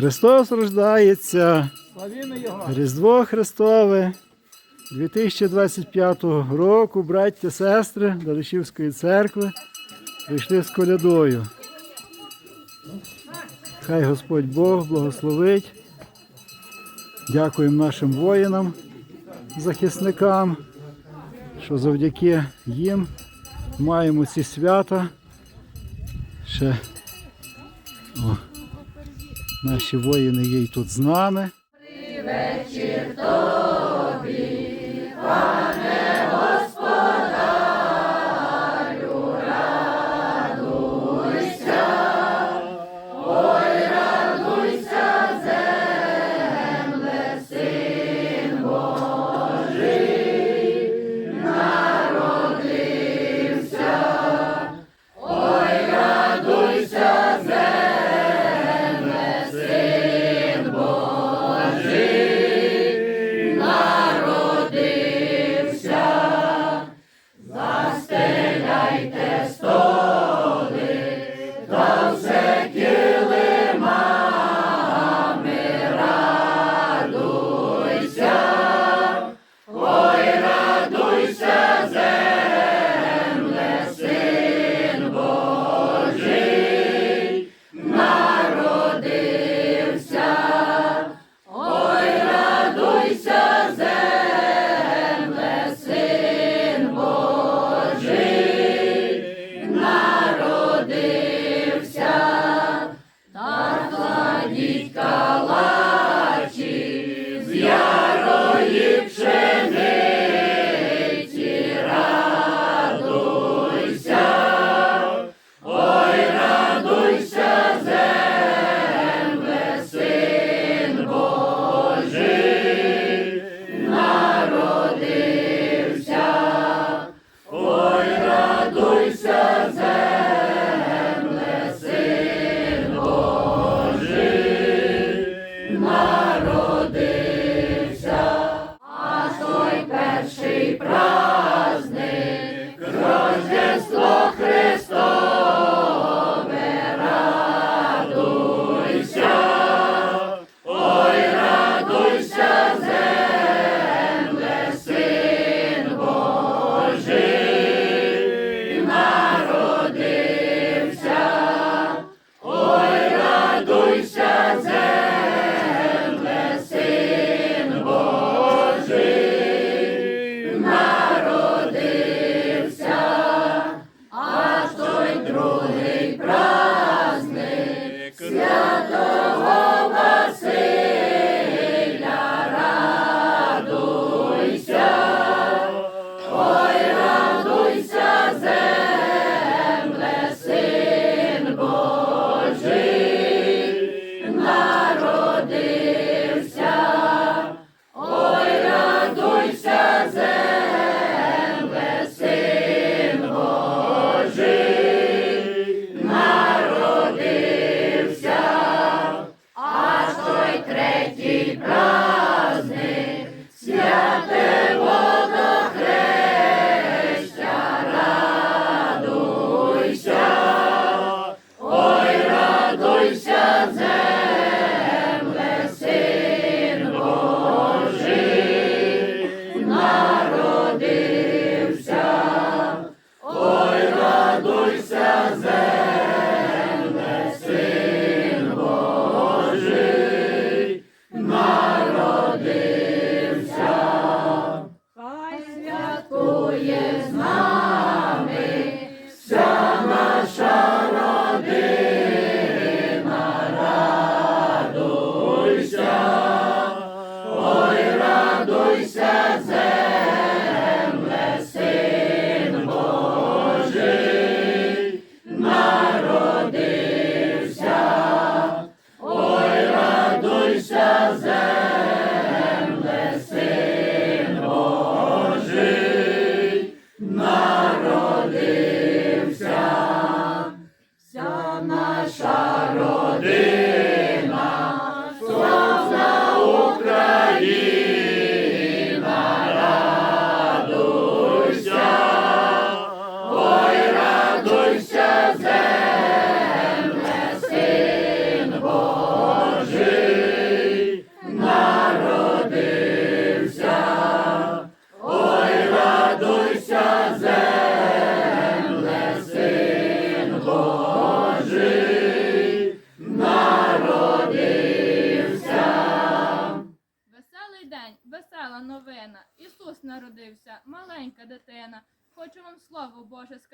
Христос рождається, Різдво Христове 2025 року, браття, сестри Далишівської церкви прийшли з колядою. Хай Господь Бог благословить. Дякуємо нашим воїнам, захисникам, що завдяки їм маємо ці свята. Ще о, наші воїни є й тут з нами. дитина.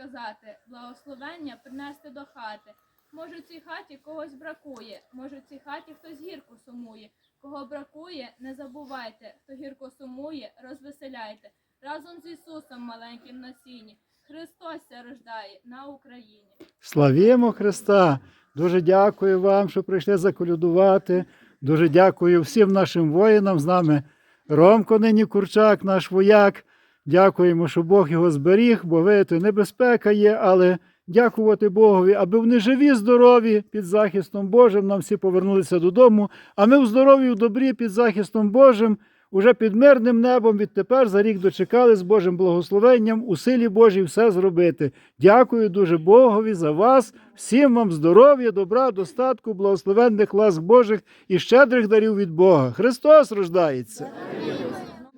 Сказати, благословення принести до хати. Може, цій хаті когось бракує, може, цій хаті хтось гірко сумує. Кого бракує, не забувайте, хто гірко сумує, розвеселяйте. Разом з Ісусом маленьким на сіні. Христос рождає на Україні. Славімо Христа! Дуже дякую вам, що прийшли заколядувати. Дуже дякую всім нашим воїнам. З нами Ромко нині Курчак, наш вояк. Дякуємо, що Бог його зберіг, бо видите, небезпека є, але дякувати Богові, аби вони живі, здорові під захистом Божим. Нам всі повернулися додому. А ми в здоров'ї, в добрі під захистом Божим. Уже під мирним небом відтепер за рік дочекали з Божим благословенням у силі Божій все зробити. Дякую дуже Богові за вас, всім вам здоров'я, добра, достатку, благословенних ласк Божих і щедрих дарів від Бога. Христос рождається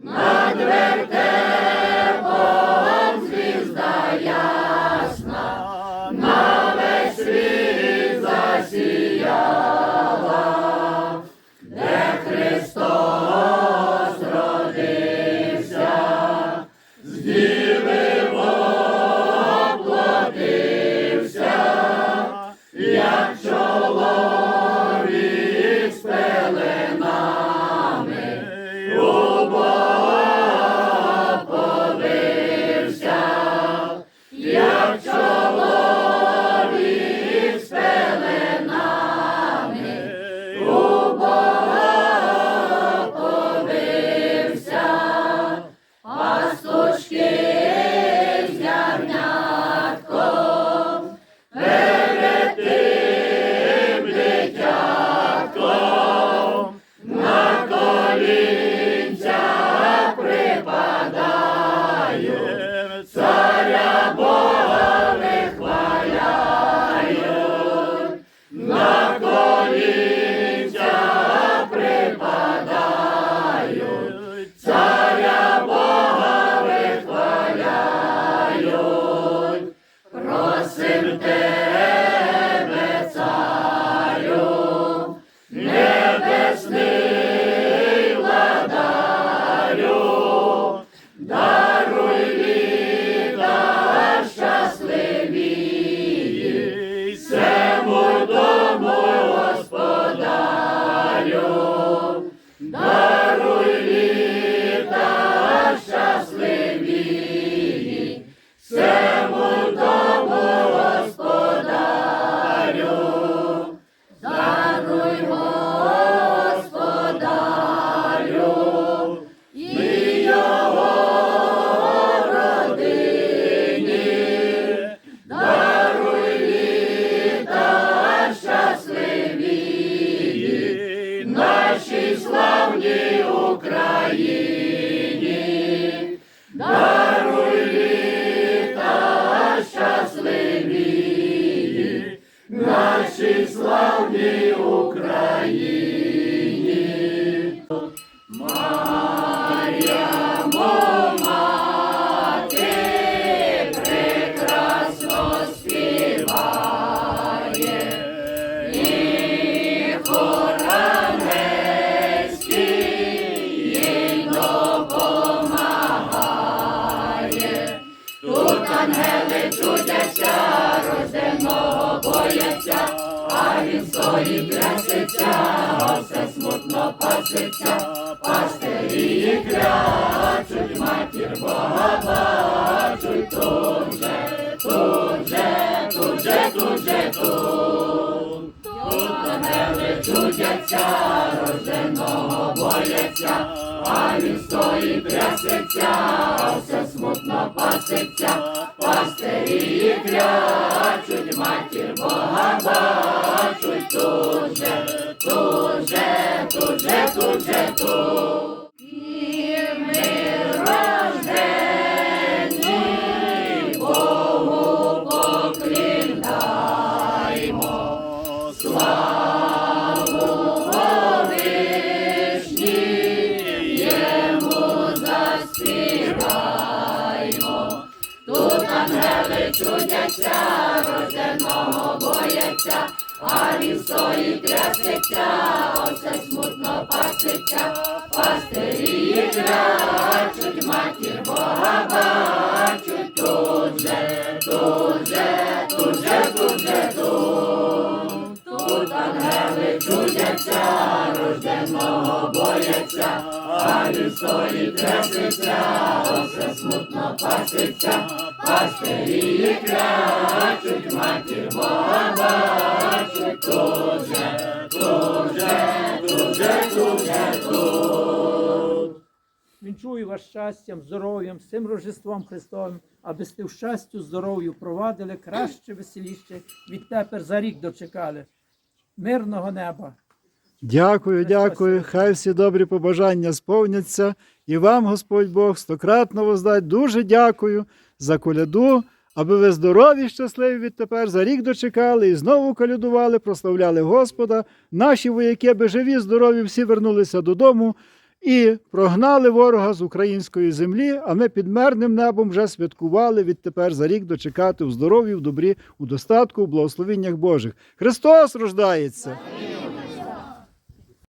над вертепом. А він стоїть трясеться, Чудяться, рожденого бояться, оце Вінчую вас щастям, здоров'ям, цим Рождеством Христовим, аби сте в щастю, здоров'ю провадили краще, веселіще, відтепер за рік дочекали. Мирного неба. Дякую, дякую. Хай всі добрі побажання сповняться. І вам, Господь Бог, стократно воздать. Дуже дякую за коляду, аби ви здорові, щасливі відтепер за рік дочекали і знову колядували, прославляли Господа. Наші вояки, аби живі, здорові, всі вернулися додому і прогнали ворога з української землі. А ми під мирним небом вже святкували відтепер за рік дочекати у здоров'ї, в добрі, у достатку, у благословіннях Божих. Христос рождається!